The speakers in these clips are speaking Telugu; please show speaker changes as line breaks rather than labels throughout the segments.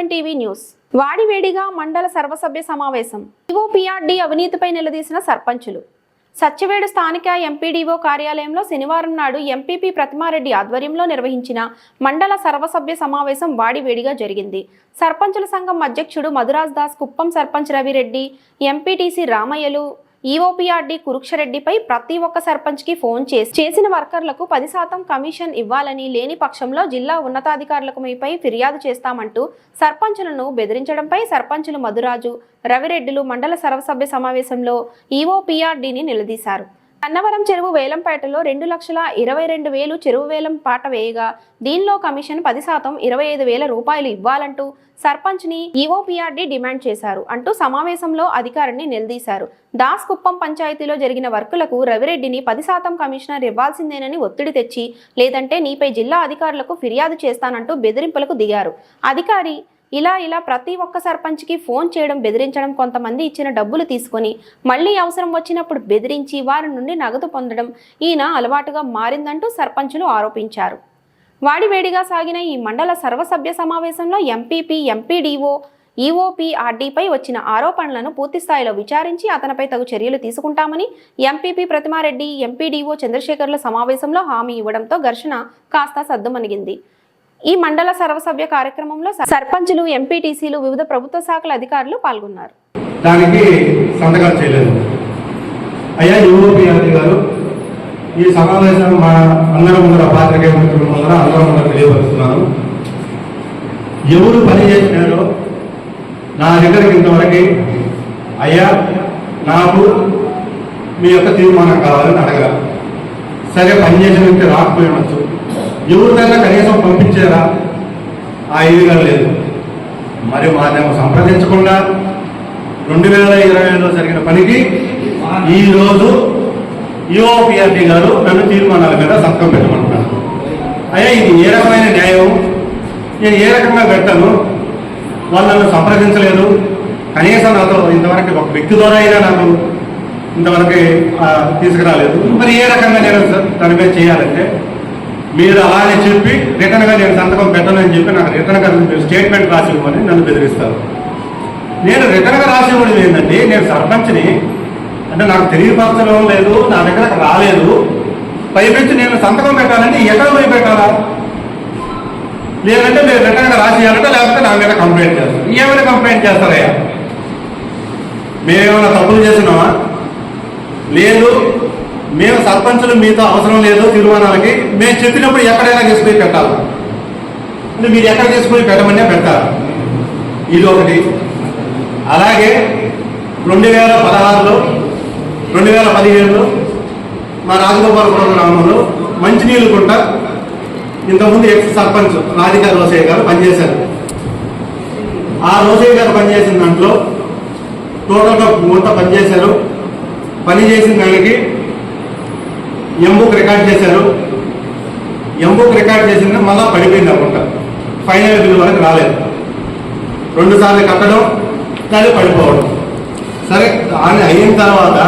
Seven TV news. వాడివేడిగా మండల సర్వసభ్య సమావేశం. పిఆర్డి అవినీతిపై నిలదీసిన సర్పంచులు. సత్యవేడు స్థానిక ఎంపీడీఓ కార్యాలయంలో శనివారం నాడు ఎంపీపీ ప్రతిమారెడ్డి ఆధ్వర్యంలో నిర్వహించిన మండల సర్వసభ్య సమావేశం వాడివేడిగా జరిగింది. సర్పంచుల సంఘం అధ్యక్షుడు మధురాజ్ దాస్ కుప్పం సర్పంచ్ రవిరెడ్డి ఎంపీటీసీ రామయ్యలు ఈఓపీఆర్డీ కురుక్షరెడ్డిపై ప్రతి ఒక్క సర్పంచ్కి ఫోన్ చేసి చేసిన వర్కర్లకు పది శాతం కమిషన్ ఇవ్వాలని లేని పక్షంలో జిల్లా ఉన్నతాధికారులకు మీపై ఫిర్యాదు చేస్తామంటూ సర్పంచులను బెదిరించడంపై సర్పంచులు మధురాజు రవిరెడ్డిలు మండల సర్వసభ్య సమావేశంలో ఈఓపీఆర్డీని నిలదీశారు. అన్నవరం చెరువు వేలంపేటలో రెండు లక్షల ఇరవై రెండు వేలు చెరువు వేలం పాట వేయగా దీనిలో కమిషన్ పది శాతం ఇరవై ఐదు వేల రూపాయలు ఇవ్వాలంటూ సర్పంచ్ని ఈఓపీఆర్డీ డిమాండ్ చేశారు అంటూ సమావేశంలో అధికారిని నిలదీశారు. దాస్ కుప్పం పంచాయతీలో జరిగిన వర్కులకు రవిరెడ్డిని పది శాతం కమిషనర్ ఇవ్వాల్సిందేనని ఒత్తిడి తెచ్చి లేదంటే నీపై జిల్లా అధికారులకు ఫిర్యాదు చేస్తానంటూ బెదిరింపులకు దిగారు. అధికారి ఇలా ఇలా ప్రతి ఒక్క సర్పంచ్కి ఫోన్ చేయడం బెదిరించడం కొంతమంది ఇచ్చిన డబ్బులు తీసుకొని మళ్ళీ అవసరం వచ్చినప్పుడు బెదిరించి వారి నుండి నగదు పొందడం ఈయన అలవాటుగా మారిందంటూ సర్పంచులు ఆరోపించారు. వాడివేడిగా సాగిన ఈ మండల సర్వసభ్య సమావేశంలో ఎంపీపీ ఎంపీడీఓ ఈఓపీఆర్డీపై వచ్చిన ఆరోపణలను పూర్తిస్థాయిలో విచారించి అతనిపై తగు చర్యలు తీసుకుంటామని ఎంపీపీ ప్రతిమారెడ్డి ఎంపీడీఓ చంద్రశేఖర్ల సమావేశంలో హామీ ఇవ్వడంతో ఘర్షణ కాస్త సద్దుమణిగింది. ఈ మండల సర్వసభ్య కార్యక్రమంలో సర్పంచులు ఎంపీటీసీలు వివిధ ప్రభుత్వ శాఖల అధికారులు పాల్గొన్నారు.
దానికి సంతకాలు చేయలేదు. అయ్యా గారు ఈ సమావేశం మా అందరం ముందర పాత్రికేయ మిత్రుల ముందర అందరం ముందర తెలియపరుస్తున్నాను. ఎవరు పని చేసినారో నా దగ్గరికి ఇంతవరకు అయ్యా నాకు మీ యొక్క తీర్మానం కావాలని అడగరా. సరే పని చేసిన వ్యక్తి రాకపోయి ఉండొచ్చు. ఎవరికైనా కనీసం పంపించారా? ఆ ఇదిగా లేదు. మరి మాదేమో సంప్రదించకుండా రెండు వేల ఇరవైలో జరిగిన పనికి ఈరోజు యుఓపిఆర్టీ గారు నన్ను తీర్మానాల మీద సంతకం పెట్టమంటున్నారు. అయ్యా ఇది ఏ రకమైన న్యాయం? నేను ఏ రకంగా పెట్టాను వాళ్ళు నన్ను సంప్రదించలేదు. కనీసం నాతో ఇంతవరకు ఒక వ్యక్తి ద్వారా అయినా నాకు ఇంతవరకు తీసుకురాలేదు. మరి ఏ రకంగా నేను దాని మీద చేయాలంటే మీరు అలానే చెప్పి రిటర్న్గా నేను సంతకం పెట్టనని చెప్పి నాకు రిటర్న్గా మీరు స్టేట్మెంట్ రాసి ఇవ్వమని నన్ను బెదిరిస్తారు. నేను రిటర్న్గా రాసి ఇవ్వడం ఏంటంటే నేను సర్పంచ్ని అంటే నాకు తెలియపరచడం లేదు నా దగ్గరకు రాలేదు. పైపెచ్చి నేను సంతకం పెట్టాలంటే ఎక్కడ పోయి పెట్టాలా? లేదంటే మీరు రిటర్న్ రాసేయాలంటే లేకపోతే నా మీద కంప్లైంట్ చేస్తారు. ఏమైనా కంప్లైంట్ చేస్తారయ్యా? మేమేమైనా తప్పులు చేసినామా? లేదు మేము సర్పంచులు మీతో అవసరం లేదు తీర్మానాలకి. మేము చెప్పినప్పుడు ఎక్కడైనా తీసుకుపోయి పెట్టాలి? అంటే మీరు ఎక్కడ తీసుకుపోయి పెట్టమనే పెడతారు? ఇది ఒకటి. అలాగే రెండు వేల పదహారులో రెండు వేల పదిహేడులో మా రాజగోపాలపురం గ్రామంలో మంచినీళ్ళు కుంట ఇంతకుముందు ఎక్స్ సర్పంచ్ రాధిక రోసయ్య గారు పనిచేశారు. ఆ రోసయ్య గారు పనిచేసిన దాంట్లో టోటల్గా గుంట పనిచేశారు. పని చేసిన దానికి ఎంబుక్ రికార్డ్ చేశారు. ఎంబుక్ రికార్డ్ చేసింది మళ్ళా పడిపోయింది అనుకుంటా ఫైనల్ బిల్ వరకు రాలేదు. రెండు సార్లు కట్టడం దాన్ని పడిపోవడం. సరే దాని అయిన తర్వాత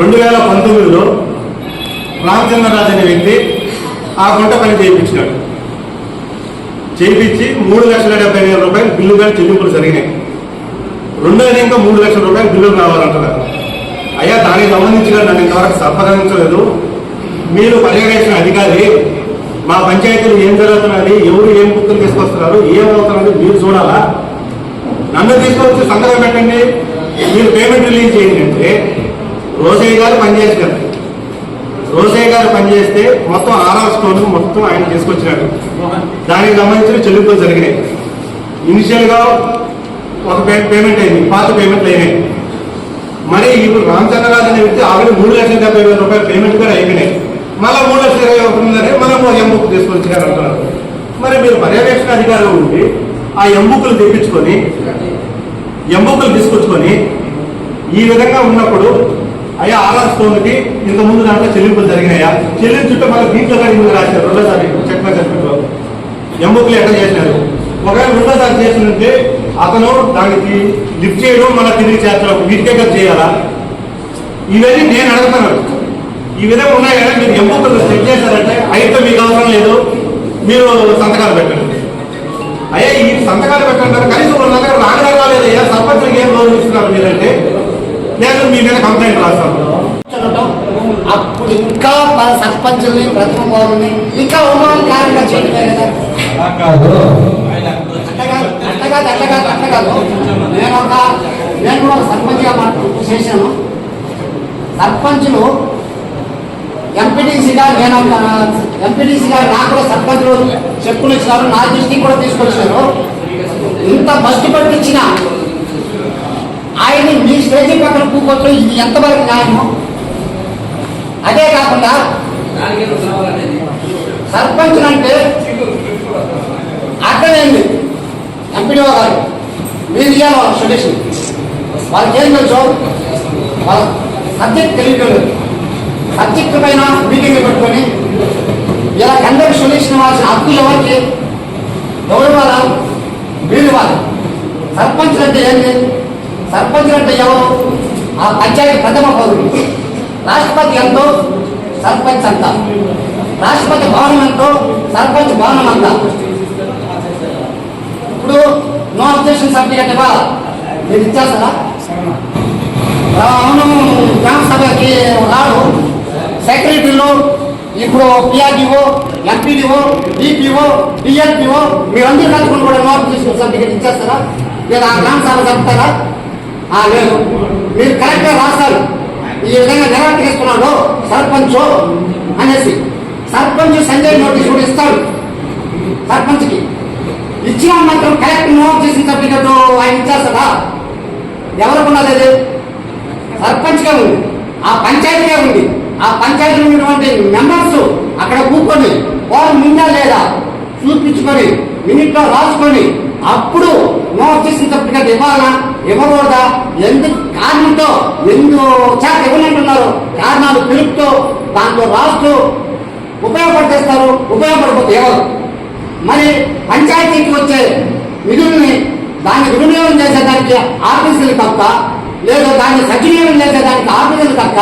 రెండు వేల పంతొమ్మిదిలో రామచంద్రరాజు అనే వ్యక్తి ఆ గుంట పని చేయించినాడు. చేయించి మూడు లక్షల డెబ్బై వేల రూపాయలు బిల్లుగా చెల్లింపులు జరిగినాయి. రెండోది ఇంకా మూడు లక్షల రూపాయలు బిల్లులు రావాలంటున్నారు. అయ్యా దానికి సంబంధించిన నన్ను ఇంతవరకు సంప్రదించలేదు మీరు పర్యవేక్షణ అధికారి మా పంచాయతీలు ఏం జరుగుతున్నది ఎవరు ఏం గుర్తులు తీసుకొస్తున్నారు ఏమవుతున్నది మీరు చూడాలా? నన్ను తీసుకొచ్చి సంతకం పెట్టండి. మీరు పేమెంట్ రిలీజ్ చేయండి అంటే రోసయ్య గారు పనిచేసినారు రోసయ్య గారు పనిచేస్తే మొత్తం ఆర్ఆర్ స్టోన్ మొత్తం ఆయన తీసుకొచ్చినారు దానికి సంబంధించిన చెల్లింపులు జరిగినాయి. ఇనిషియల్గా ఒక పేమెంట్ అయింది. పాత పేమెంట్లు అయినాయి. మరి ఇప్పుడు రామచంద్రరాజు అనే వ్యక్తి ఆల్రెడీ మూడు లక్షల డెబ్బై వేల రూపాయల పేమెంట్ కూడా అయిపోయినాయి. మళ్ళీ మూడు లక్షల ఇరవై ఒకటి ఉందని మళ్ళీ ఒక ఎంబుక్ తీసుకొచ్చినారు అంటున్నారు. మరి మీరు పర్యవేక్షణ అధికారులు ఉండి ఆ ఎంబుకులు తెప్పించుకొని ఎంబుకులు తీసుకొచ్చుకొని ఈ విధంగా ఉన్నప్పుడు అయ్యా ఆర్ఆర్ స్టోన్కి ఇంత ముందు దాంట్లో చెల్లింపులు జరిగినాయా? చెల్లించుంటే మళ్ళీ దీంట్లో కానీ ముందు రాశారు? రెండోసారి చెక్ మెజర్మెంట్లో ఎంబుకులు ఎక్కడ చేసినారు ఒకవేళ రెండోసారి చేసినంటే అతను దానికి లిఫ్ట్ చేయడం మళ్ళీ తిరిగి చేస్తాడు వీటికే చేయాలా? ఇవన్నీ నేను అడుగుతున్నాను ఈ విధంగా ఉన్నాయి కదా మీరు ఎంబుకులు చెక్ చేశారంటే అయితే మీకు అవసరం లేదు. మీరు సంతకాలు పెట్టండి. అయ్యా ఈ సంతకాలు పెట్టంటారు కనీసం రెండు దగ్గర రాగడా రాలేదు అయ్యా ఏం గౌరవిస్తున్నారు మీరంటే నేను మీ మీద కంప్లైంట్ రాస్తాను.
అప్పుడు ఇంకా మన సర్పంచుల్ని ప్రథమ పౌరుల్ని ఇంకా అవమానకారంగా చేయడమే కదా. అట్టగా అట్టగా అట్టగా అట్టగా నేను ఒక నేను కూడా ఒక సర్పంచ్గా మాట్లాడు చేశాను. సర్పంచులు ఎంపీటీసీగా నేను ఒక ఎంపీటీసీగా నాకు కూడా సర్పంచులు చెప్పులు ఇచ్చినారు నా దృష్టికి కూడా తీసుకొచ్చారు. ఇంత బస్సు పట్టించిన ఆయన్ని మీ స్టేజీ పక్కన కూకొచ్చు ఇది ఎంతవరకు న్యాయము? అదే కాకుండా సర్పంచ్ అంటే అర్థమైంది. ఎంపీడీఓ గారు మీరు ఇవ్వాలి వాళ్ళ సొల్యూషన్ వాళ్ళకి ఏం తెలుసు వాళ్ళ సబ్జెక్ట్ తెలియలేదు సబ్జెక్ట్ పైన మీటింగ్ పెట్టుకొని ఇలా అందరికి సొల్యూషన్ ఇవ్వాల్సిన హక్కు ఎవరికి? ఎవరు ఇవ్వాలా మీరు ఇవ్వాలి సర్పంచ్ అంటే ఏంటి? సర్పంచ్ అంటే ఎవరు? ఆ పంచాయతీ ప్రథమ పౌరుడు. రాష్ట్రపతి ఎంతో? సర్పంచ్ అంత. రాష్ట్రపతి భవనం ఎంతో? సర్పంచ్ భవనం అంత. ఇప్పుడు నో అబ్జెక్షన్ సర్టిఫికేట్ ఇవ్వాలా? మీరు ఇచ్చేస్తారా? అవును గ్రామ సభకి రాడు. సెక్రటరీలు ఇప్పుడు పిఆర్డిఓ ఎంపీడీఓ డిపిఓ డిఎల్పిఓ మీరందరూ కలుపుకొని కూడా నో అబ్జెక్షన్ సర్టిఫికేట్ ఇచ్చేస్తారా? లేదా ఆ గ్రామ సభ చెప్తారా లేదు. మీరు కరెక్ట్గా రాస్తారు. ఈ విధంగా నిరాకరిస్తున్నాడు సర్పంచ్ అనేసి. సర్పంచ్ సంజయ్ నోటీస్ కూడా ఇస్తాడు సర్పంచ్కి. ఇచ్చిన మాత్రం కరెక్ట్ నోట్ చేసిన సర్టిఫికెట్ ఆయన ఇచ్చేస్తాడా? ఎవరికి ఉన్నది అది సర్పంచ్గా ఉంది. ఆ పంచాయతీగా ఉంది. ఆ పంచాయతీలో ఉన్నటువంటి మెంబర్స్ అక్కడ కూర్చొని వాళ్ళు నిండా లేదా చూపించుకొని మినిట్లో రాసుకొని అప్పుడు నో చేసిన సర్టిఫికెట్ ఇవ్వాలా? ఇవ్వకూడదా ఎందుకు కారణంతో ఎందుకు చేత ఇవ్వనంటున్నారు కారణాలు తెలుపుతూ దాంట్లో రాస్తూ ఉపయోగపడేస్తారు ఉపయోగపడకపోతే ఎవరు? మరి పంచాయతీకి వచ్చే నిధుల్ని దాన్ని దుర్వినియోగం చేసేదానికి ఆఫీసులు తప్ప లేదా దాన్ని సద్వినియోగం చేసేదానికి ఆఫీసులు తప్ప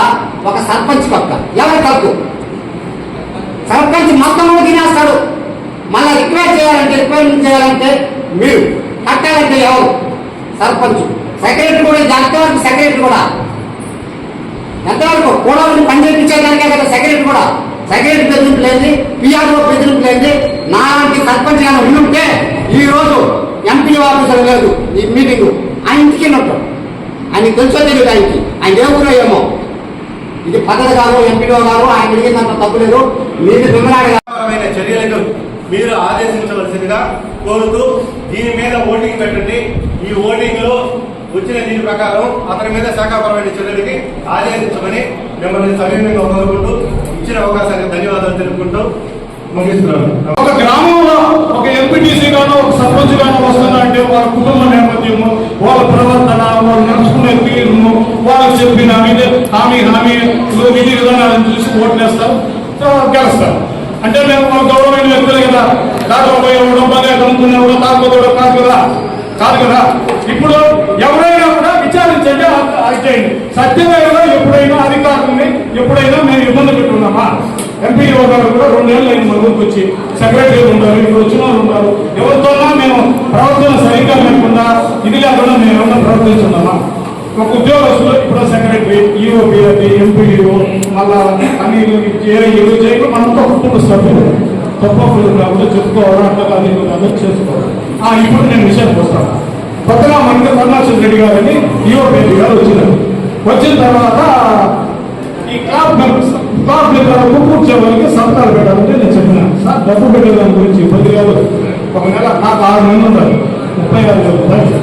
ఒక సర్పంచ్ తప్ప ఎవరి తప్పు? సర్పంచ్ మొత్తం తినేస్తాడు మళ్ళీ రిక్వెస్ట్ చేయాలంటే రిక్వైర్మెంట్ చేయాలంటే మీరు. కట్టాలంటే ఎవరు? సర్పంచ్. సెక్రటరీ కూడా ఇది ఎంతవరకు సెక్రటరీ కూడా. ఎంతవరకు? కూడా పని చేయించేదానికే కదా సెక్రటరీ కూడా. సెక్రటరీ బెదిరింపు లేని పిఆర్ఓ బెదిరింపు లేని నాలాంటి సర్పంచ్ గారు ఉంటే ఈ రోజు ఎంపీ ఆఫీసర్ లేదు ఈ మీటింగ్ ఆయన ఇంటికి ఉన్నట్టు ఆయనకి తెలుసో తెలియదు ఆయనకి. ఆయన ఏ ఊరో ఏమో. ఇది పద్ధతి కాదు ఎంపీఓ గారు ఆయన అడిగిందంత తప్పు లేదు. మీరు విమలాడు
చర్యలకు మీరు ఆదేశించవలసిందిగా కోరుతూ దీని మీద ఓటింగ్ పెట్టండి. ఈ ఓటింగ్లో వచ్చిన దీని ప్రకారం అతని మీద శాఖాపరమైన చర్యలకి ఆదేశించమని మిమ్మల్ని సవినయంగా కోరుకుంటూ ఇచ్చిన అవకాశానికి ధన్యవాదాలు తెలుపుకుంటూ ముగిస్తున్నాను.
ఒక గ్రామంలో ఒక ఎంపీటీసీ గాను ఒక సర్పంచ్ గానో వస్తుందంటే వాళ్ళ కుటుంబ నేపథ్యము వాళ్ళ ప్రవర్తన వాళ్ళు నడుచుకునే తీరును వాళ్ళకి చెప్పిన ఇదే హామీ హామీ విధి విధానాలను చూసి ఓట్లేస్తారు గెలుస్తారు. అంటే మేము వాళ్ళ గౌరవమైన వ్యక్తులే కదా. దాంట్లో పోయి డబ్బాగా కనుక్కునేవాడు కాకపోతే కాదు కదా. కాదు కదా. ఇప్పుడు ఎవరైనా కూడా విచారించండి అయితే సత్యమైన ఎప్పుడైనా అధికారులని ఎప్పుడైనా మేము ఇబ్బంది పెట్టున్నామా ఎంపీఓ గారు కూడా రెండేళ్ళు అయింది మన ఊరికి వచ్చి. సెక్రటరీ ఉంటారు ఇప్పుడు వచ్చిన వాళ్ళు ఉన్నారు ఎవరితోనా మేము ప్రవర్తన సరిగ్గా లేకుండా ఇది లేకుండా మేము ఏమన్నా ప్రవర్తిస్తున్నామా? ఒక ఉద్యోగస్తులు ఇప్పుడు సెక్రటరీ ఈఓ ఎంపీఓ ఎంపీడీఓ మళ్ళా అన్ని ఏదో చేయకుండా మనం సభ్యులు తప్పకుండా లేకుండా చెప్పుకోవాలి అట్లా కాదు ఇది కాదు చేసుకోవాలి ఇప్పుడు నేను విషయానికి వస్తాను కొత్తగా మనకి కరుణాచల్ రెడ్డి గారని ఈఓ రెడ్డి గారు వచ్చినారు. వచ్చిన తర్వాత ఈ క్లాబ్ మెంబర్స్ క్లాబ్ మెంబర్లకు కూర్చోవాళ్ళకి సంతాలు పెట్టాలంటే నేను చెప్పినాను సార్ డబ్బు పెట్టేదాని గురించి ఇబ్బంది కాదు. ఒక నెల నాకు ఆరు నెలలు ఉండాలి. ముప్పై ఆరు వేల రూపాయలు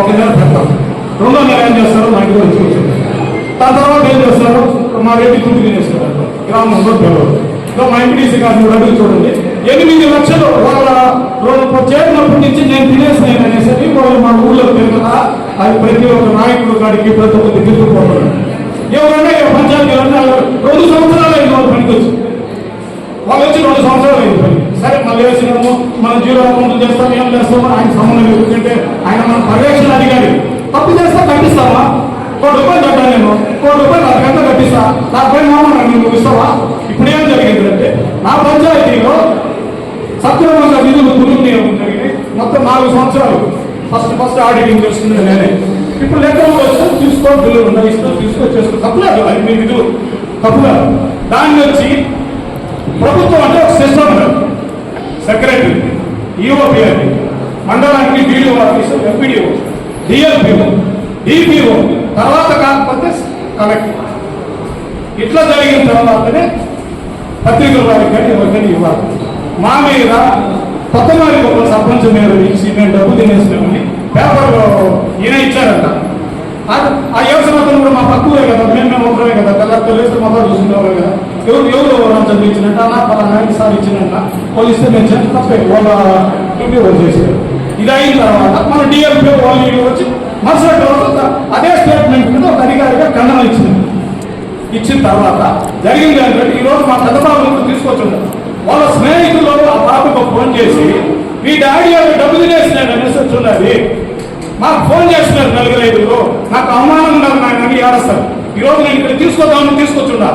ఒక నెల పెడతాం రెండో నెల ఏం చేస్తారు మా ఇంటికి వచ్చి దాని తర్వాత ఏం చేస్తారు? మా రెడ్డి గుర్తు చేస్తారు గ్రామంలో పిల్లలు ఇంకా మా ఎంపీటీసీ గారిని కూడా అడిగి చూడండి. ఎనిమిది లక్షలు వాళ్ళ రెండు చేరినప్పటి నుంచి నేను తినేసినాను అనేసరి వాళ్ళు మా ఊళ్ళో తిరుగుతా అది ప్రతి ఒక్క నాయకుడు కాడికి ప్రతి ఒక్కరికి తిరుగుతున్నాడు ఎవరన్నా ఏ పంచాయతీ రెండు సంవత్సరాలు అయింది వాళ్ళు పనికి వచ్చి. వాళ్ళు వచ్చి రెండు సంవత్సరాలు అయింది పని సరే మళ్ళీ వేసినాము మనం జీరో అకౌంట్ చేస్తాం ఏం చేస్తామో ఆయన సంబంధం ఎందుకంటే ఆయన మన పర్యవేక్షణ అధికారి. తప్పు చేస్తా కట్టిస్తావా? కోటి రూపాయలు కట్టాను నేను. కోటి రూపాయలు నాకు ఎంత కట్టిస్తా. నా పైన మామూలు నువ్వు ఇస్తావా? ఇప్పుడు ఏం జరిగింది అంటే నా పంచాయతీలో సక్రమంగా నిధులు దుర్వినియోగం జరిగినాయి మొత్తం నాలుగు సంవత్సరాలు ఫస్ట్ ఫస్ట్ ఆడిటింగ్ చేస్తుంది నేనే. ఇప్పుడు లెక్కలు వస్తాం తీసుకో బిల్లు ఉన్నాయి ఇస్తాం తీసుకో చేసుకో తప్పులేదు అది మీ విధులు తప్పులేదు. దాన్ని వచ్చి ప్రభుత్వం అంటే ఒక సిస్టమ్ సెక్రటరీ ఈఓపిఆర్ మండలానికి DDO officer MPDO DLPO DPO తర్వాత కాకపోతే కలెక్టర్ ఇట్లా జరిగిన తర్వాతనే పత్రికలు వారి కానీ ఎవరికైనా ఇవ్వాలి. మా మీద కొత్తమారి ఒక సర్పంచ్ మీద ఇచ్చి మేము డబ్బు తినేసినామని పేపర్లో ఈయన ఇచ్చారంట. ఆ- ఆ కూడా మా తక్కువే కదా మేము మేము ఒకరే కదా కలెక్టర్ వేస్తే మొదలు చూసుకునేవారు కదా. ఎవరు ఎవరు లంచం ఇచ్చినట్ట అలా పలానా సార్ ఇచ్చినట్ట? వాళ్ళు ఇస్తే మేము చేస్తే తప్పే. వాళ్ళ డ్యూటీ వాళ్ళు చేశారు. ఇది అయిన తర్వాత మన డిఎల్పీ వాళ్ళు వచ్చి మరుసటి రోజు అదే స్టేట్మెంట్ మీద ఒక అధికారిగా ఖండన ఇచ్చింది. ఇచ్చిన తర్వాత జరిగింది ఏంటంటే ఈరోజు మా పెద్ద తీసుకొచ్చిండు వాళ్ళ స్నేహితులు ఆ పాపకు ఫోన్ చేసి మీ డాడీ గారు డబ్బు తినేసినాడు మెసేజ్ ఉన్నది. మాకు ఫోన్ చేస్తున్నారు నలుగురు ఐదుగురు. నాకు అవమానం ఉన్నారు నాకు అని ఏడుస్తారు ఈ రోజు నేను ఇక్కడ తీసుకొద్దామని తీసుకొచ్చుండా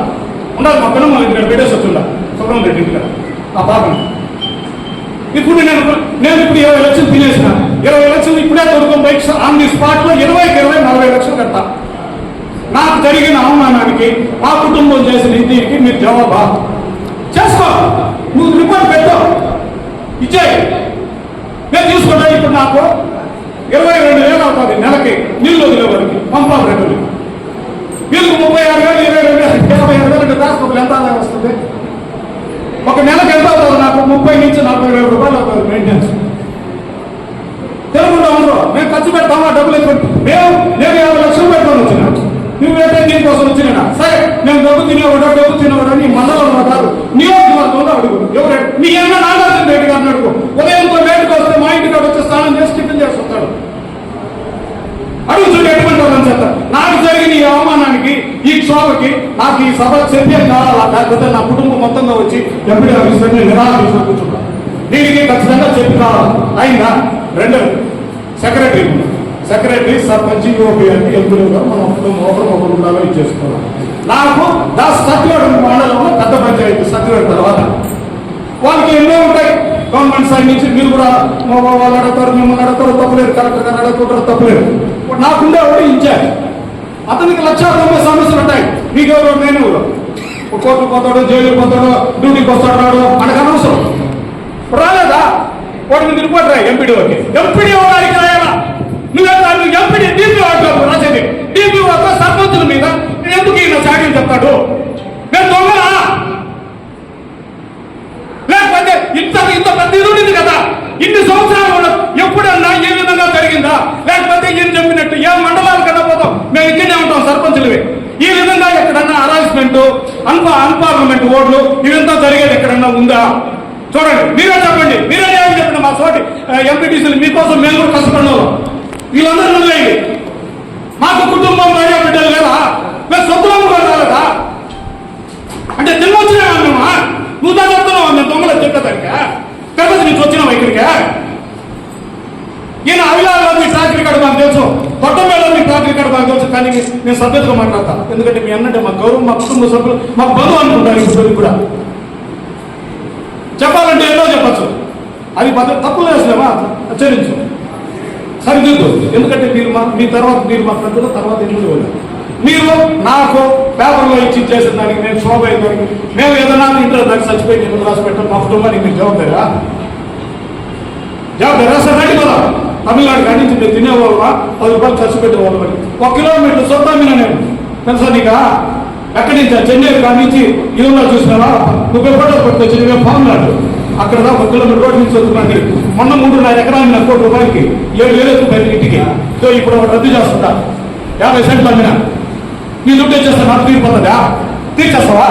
ఉండాలి మా పిల్లలు మనం ఇక్కడ పెట్టేసి వచ్చుండా సుబ్రహ్మ రెడ్డి ఇంటికి ఆ బాబుని ఇప్పుడు నేను నేను ఇప్పుడు ఇరవై లక్షలు తినేసిన. ఇరవై లక్షలు ఇప్పుడే దొరుకుతాం బైక్ ఆన్ ది స్పాట్లో ఇరవైకి ఇరవై నలభై లక్షలు కట్టా నాకు జరిగిన అవమానానికి మా కుటుంబం చేసిన దీనికి మీరు జవాబా? చేసుకో. నువ్వు రిపోర్ట్ పెట్టు. ఇచ్చేయి నేను తీసుకుంటా ఇప్పుడు నాకు ఇరవై రెండు వేలు అవుతుంది నెలకి నీళ్ళు వదిలేవారికి పంపాలి రెండు వీళ్ళకి ముప్పై ఆరు వేలు ఇరవై రెండు వేలు ఇరవై ఆరు వేలు రాష్ట్రంలో ఎంత ఆదాయం వస్తుంది? ఒక నెలకు ఎంత అవుతుంది నాకు? ముప్పై నుంచి నలభై వేల రూపాయలు అవుతుంది మెయింటెనెన్స్ తెలుగులో ఉండరు. మేము ఖర్చు పెడతామా డబ్బులు మేము నేను యాభై లక్షలు పెడతాను వచ్చిన. నువ్వైతే దీనికోసం వచ్చిన సరే నేను డబ్బు తినేవాడా డబ్బు తినేవాడా నీ మండలంలో కాదు నియోజకవర్గంలో అడుగు. ఎవరు? నీ ఏమన్నా నాగార్జున రెడ్డి గారిని అడుగు. ఉదయం బయటకు వస్తే మా ఇంటికి వచ్చి స్నానం చేసి టిఫిన్ చేసి వస్తాడు. అడుగుతుంది ఎటువంటి వాళ్ళని చెప్తారు నాకు జరిగిన ఈ అవమానానికి ఈ క్షోభకి నాకు ఈ సభ చర్యలు కావాలా? లేకపోతే నా కుటుంబం మొత్తంగా వచ్చి ఎంపీ ఆఫీసర్ని నిరాకరించిన కూర్చుంటాను దీనికి ఖచ్చితంగా చెప్పి కావాలి? అయినా రెండు సెక్రటరీ. సెక్రటరీ సర్పంచ్ ఓపీఎంపీ ఎంపీలు కూడా మనం కుటుంబం ఒకరు ఒకరు ఉండాలని చేసుకోవాలి నాకు దాస్ సత్యవాడ మండలంలో పెద్ద పంచాయతీ సత్యవాడ తర్వాత. వాళ్ళకి ఎన్నో ఉంటాయి. గవర్నమెంట్ సైడ్ నుంచి మీరు కూడా మా వాళ్ళు అడుగుతారు మిమ్మల్ని అడుగుతారు తప్పలేదు. కలెక్టర్ గారు అడుగుతారు తప్పలేదు. నాకుండే ఒకటి ఇన్ఛార్జ్? అతనికి లక్షల తొంభై సమస్యలు ఉంటాయి. మీకు నేను ఎవరు? కోర్టుకు పోతాడు జైలుకి పోతాడు డ్యూటీకి వస్తాడు రాడు అనకు అనవసరం. రాలేదా? వాడి మీద రిపోర్ట్ రాయి ఎంపీడీఓకి? ఎంపీడీఓ గారికి నువ్వే డీపీ ఎంపీడీ డీపీఓ రాసేది డీపీఓ సర్పంచుల మీద. ఎందుకు ఈయన చాడీలు చెప్తాడు? నేను దొంగలా లేకపోతే ఇంత ఇంత పెద్ద ఇది కదా. ఇన్ని సంవత్సరాలు కూడా ఎప్పుడన్నా ఏ విధంగా జరిగిందా? లేకపోతే ఈయన చెప్పినట్టు ఏ మండలాలు కన్నా పోతాం? మేము ఇక్కడే ఉంటాం సర్పంచులవి. ఈ విధంగా ఎక్కడన్నా హరాస్మెంట్ అన్పా అన్పార్లమెంట్ ఓట్లు ఇదంతా జరిగేది ఎక్కడన్నా ఉందా? చూడండి మీరే చెప్పండి. మీరే ఏం చెప్పండి మా చోటి ఎంపీటీసీలు మీకోసం మేము కూడా కష్టపడినాం వీళ్ళందరూ వదిలేయండి మాకు కుటుంబం భార్య బిడ్డలు లేదా? మేము సొంతం కూడా రాలేదా అంటే తెలివచ్చిన మేమా నువ్వు దాని చెప్తున్నావు మేము దొంగలు చెప్పేదానిక? తిరుపతి నుంచి వచ్చినావు ఇక్కడికి ఈయన అవిలాలో మీ ట్రాక్ రికార్డు మాకు తెలుసు. కొట్టమేలో మీ ట్రాక్ రికార్డు మాకు తెలుసు. కానీ నేను సభ్యతగా మాట్లాడతా. ఎందుకంటే మీ అన్నంటే మా గౌరవం మా కుటుంబ సభ్యులు మా బంధువు అనుకుంటారు ఇప్పుడు కూడా. చెప్పాలంటే ఏదో చెప్పచ్చు. అది పద్ధతి తప్పులు వేసినావా హెచ్చరించు సరిదిద్దు. ఎందుకంటే మీరు మా మీ తర్వాత మీరు మా పెద్దల తర్వాత ఎన్నికలు మీరు నాకు పేపర్లో ఇచ్చి చేసిన దానికి నేను శోభ అయ్యేదానికి మేము ఏదైనా ఇంటర్ దానికి చచ్చిపోయి నేను రాసి పెట్టాం మా కుటుంబానికి మీరు జవాబారా జవాబారా సార్ రండి కదా తమిళనాడు కాడి నుంచి మీరు తినేవాళ్ళమా? పది రూపాయలు ఖర్చు పెట్టేవాళ్ళు ఒక కిలోమీటర్ చూద్దాం మీరు నేను. తెలుసా నీకా? ఎక్కడి నుంచి? చెన్నై కాడి నుంచి. ఇల్లు చూసినావా? నువ్వు ఫోటో పట్టుకొచ్చి నువ్వే ఫామ్ నాడు. అక్కడ దా ఒక కిలోమీటర్ రోడ్ నుంచి వస్తున్నాండి మొన్న మూడున్నర ఎకరాలు నా కోటి రూపాయలకి ఏడు వేలు రూపాయలు ఇంటికి. సో ఇప్పుడు ఒకటి రద్దు చేస్తుంటా యాభై సెంట్లు అమ్మిన? నీ దుడ్డు వచ్చేస్తా నాకు తీరిపోతుందా? తీర్చేస్తావా?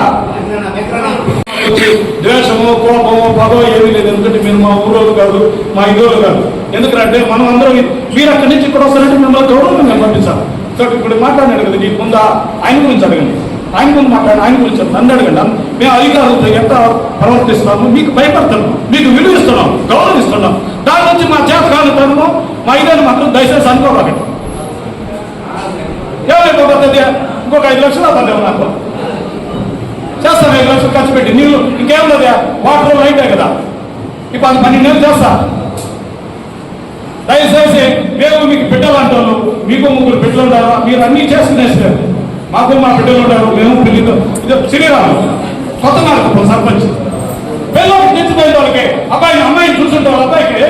ద్వేషము కోపము పదో ఏమీ లేదు. ఎందుకంటే మీరు మా ఊరోళ్ళు కాదు మా ఇదోళ్ళు కాదు. ఎందుకంటే మనం అందరం మీరు అక్కడి నుంచి ఇక్కడ వస్తారంటే మిమ్మల్ని గౌరవం మేము పంపించాలి. సో ఇప్పుడు మాట్లాడాడు కదా నీకు ముందా? ఆయన గురించి అడగండి. ఆయన గురించి మాట్లాడిన ఆయన గురించి నన్ను అడగండి. మేము అధికారులతో ఎంత ప్రవర్తిస్తున్నాము? మీకు భయపడుతున్నాం మీకు విలువ ఇస్తున్నాం. గౌరవం ఇస్తున్నాం దాని నుంచి మా చేత కాని మా ఇదాన్ని మాత్రం దయచేసి అనుకోవాలి ఏమైపోతుంది ఇంకొక ఐదు లక్షలు అవుతుంది నాకు. చేస్తాను ఐదు లక్షలు ఖర్చు పెట్టి. నీళ్ళు ఇంకేమున్నది వాటర్ లైటే కదా. ఇప్పుడు అది పన్నెండు నెలలు చేస్తా. దయచేసి మేము మీకు బిడ్డలు అంటారు మీకు ముగ్గురు బిడ్డలు ఉంటారు మీరు అన్ని చేసుకునేస్తారు మాకు మా బిడ్డలు ఉంటారు మేము పిల్లలు. ఇది శ్రీరాము కొత్త మార్గం సర్పంచ్. పిల్లలు తెచ్చిపోయిన వాళ్ళకి అబ్బాయిని అమ్మాయిని చూసుంటే వాళ్ళ అబ్బాయికి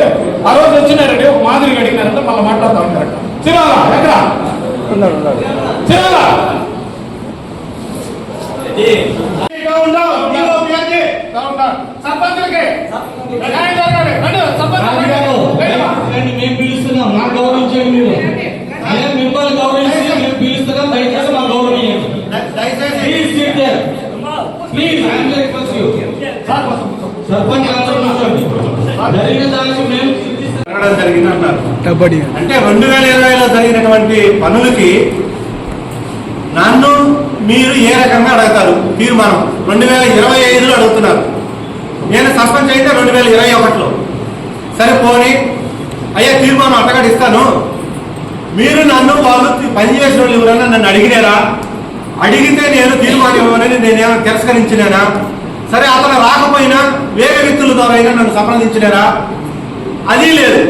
ఆ రోజు వచ్చినారండి ఒక మాదిరిగా అడిగినారంటే మళ్ళీ మాట్లాడుతూ ఉంటారట. చిరాలా ఎక్కడ? చిరాలా సర్పంచులకి.
మేము పిలుస్తున్నాం. మా గౌరవించండి మీరు మేము మిమ్మల్ని గౌరవించి మేము పిలుస్తున్నాం దయచేసి మా గౌరవించండి
దయచేసి
please sit there please I'm request you sarpanch అందరూ కూర్చోండి జరిగిన దానికి మేము చింతిస్తున్నాం
జరగడం జరిగింది అంటారు అంటే రెండు వేల ఇరవైలో జరిగినటువంటి పనులకి నన్ను మీరు ఏ రకంగా అడుగుతారు? తీర్మానం రెండు వేల ఇరవై ఐదులో అడుగుతున్నారు. నేను సస్పెండ్ అయితే రెండు వేల ఇరవై ఒకటిలో. సరే పోనీ. అయ్యా తీర్మానం అట్టగాడు ఇస్తాను మీరు నన్ను వాళ్ళు పనిచేసిన వాళ్ళు ఎవరైనా నన్ను అడిగినారా? అడిగితే నేను తీర్మానం ఇవ్వనని నేనేమైనా తిరస్కరించినానా? సరే అతను రాకపోయినా వేరే వ్యక్తుల ద్వారా అయినా నన్ను సంప్రదించినారా అది లేదు.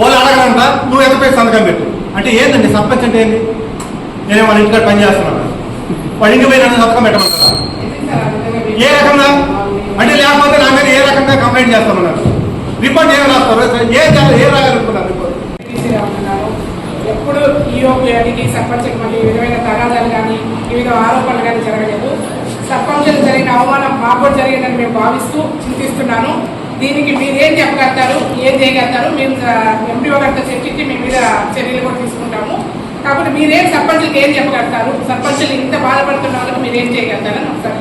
వాళ్ళు అడగరంట నువ్వు ఎంతపై సంతకం పెట్టు? అంటే ఏందండి సర్పంచ్ అంటే ఏంటి నేను వాళ్ళ ఇంటికాడ పని చేస్తున్నాను. వాళ్ళ ఇంటి పోయి నన్ను సంతకం పెట్టమంటారా? ఏ రకంగా? అంటే లేకపోతే నా మీద ఏ రకంగా కంప్లైంట్ చేస్తామన్నారు? రిపోర్ట్ ఏం రాస్తారు? ఏ ఏ రాయాలనుకున్నారు రిపోర్ట్?
ఎప్పుడు ఈఓపి అడిగి సర్పంచ్ మళ్ళీ విధమైన తగాదాలు కానీ వివిధ ఆరోపణలు కానీ జరగలేదు. సర్పంచులు జరిగిన అవమానం మాకు జరిగిందని మేము భావిస్తూ చింతిస్తున్నాను. దీనికి మీరు ఏం చెప్పగలుగుతారు? ఏం చేయగలుగుతారు? మేము ఎంపీఓ గారితో చర్చించి మీ మీద చర్యలు కూడా తీసుకుంటాము. కాకపోతే మీరేం సర్పంచులకు ఏం చెప్పగలుగుతారు? సర్పంచులు ఇంత బాధపడుతున్న వాళ్ళకి మీరు ఏం చేయగలుగుతారని ఒకసారి